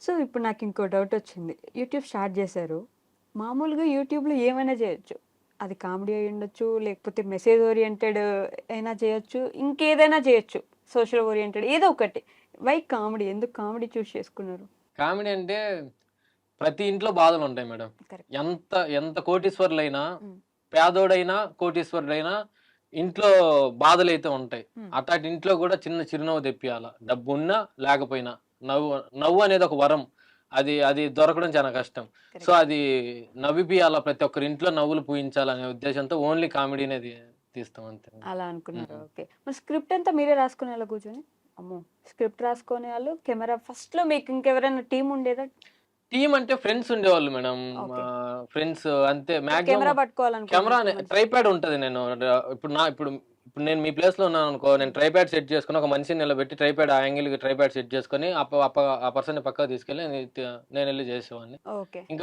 So ఇప్పుడు నాకు ఇంకో డౌట్ వచ్చింది. యూట్యూబ్ స్టార్ట్ చేశారు. మామూలుగా యూట్యూబ్లో ఏమైనా చేయొచ్చు. అది కామెడీ అయి ఉండొచ్చు లేకపోతే మెసేజ్ ఓరియంటెడ్ అయినా చేయొచ్చు ఇంకేదైనా చేయొచ్చు. సోషల్ ఓరియంటెడ్ ఏదో ఒకటి. వై కామెడీ ఎందుకు కామెడీ చూస్ చేసుకున్నారు? కామెడీ అంటే ప్రతి ఇంట్లో బాధలు ఉంటాయి మేడం. ఎంత ఎంత కోటీశ్వరులైనా Mm. పేదోడైనా కోటీశ్వరుడైనా ఇంట్లో బాధలు అయితే ఉంటాయి. Mm. అట్లాంటి ఇంట్లో కూడా చిన్న చిరునవ్వు తెప్పియాల. డబ్బు ఉన్నా లేకపోయినా. నవ్వు నవ్వు అనేది ఒక వరం. అది అది దొరకడం చాలా కష్టం. సో అది నవ్విపియాల ప్రతి ఒక్కరి ఇంట్లో నవ్వులు పూయించాలనే ఉద్దేశంతో ఓన్లీ కామెడీ అనేది తీస్తాం అంతే. అలా అనుకున్నారు. ఓకే. మరి స్క్రిప్ట్ అంతా మీరే రాసుకునే వాళ్ళ కూర్చొని? అమ్మో! స్క్రిప్ట్ రాసుకునే వాళ్ళు కెమెరా ఫస్ట్లో మీకు ఇంకెవరైనా టీం ఉండేదా? టీం అంటే ఫ్రెండ్స్ ఉండేవాళ్ళు మేడం. ఫ్రెండ్స్ అంతే కెమెరా మాక్సిమం పట్టుకోవాలనుకో కెమెరా ట్రైప్యాడ్ ఉంటది నేను. ఇప్పుడు నా ఇప్పుడు ఇప్పుడు నేను మీ ప్లేస్లో ఉన్నాను అనుకో నేను ట్రైప్యాడ్ సెట్ చేసుకుని ఒక మనిషిని నిలబెట్టి ట్రైప్యాడ్ ఆ యాంగిల్కి ట్రైప్యాడ్ సెట్ చేసుకుని అప్ప అప్ప ఆ పర్సన్ పక్కకు తీసుకెళ్ళి నేను నేను వెళ్ళి చేసేవాడిని. ఓకే. ఇంకా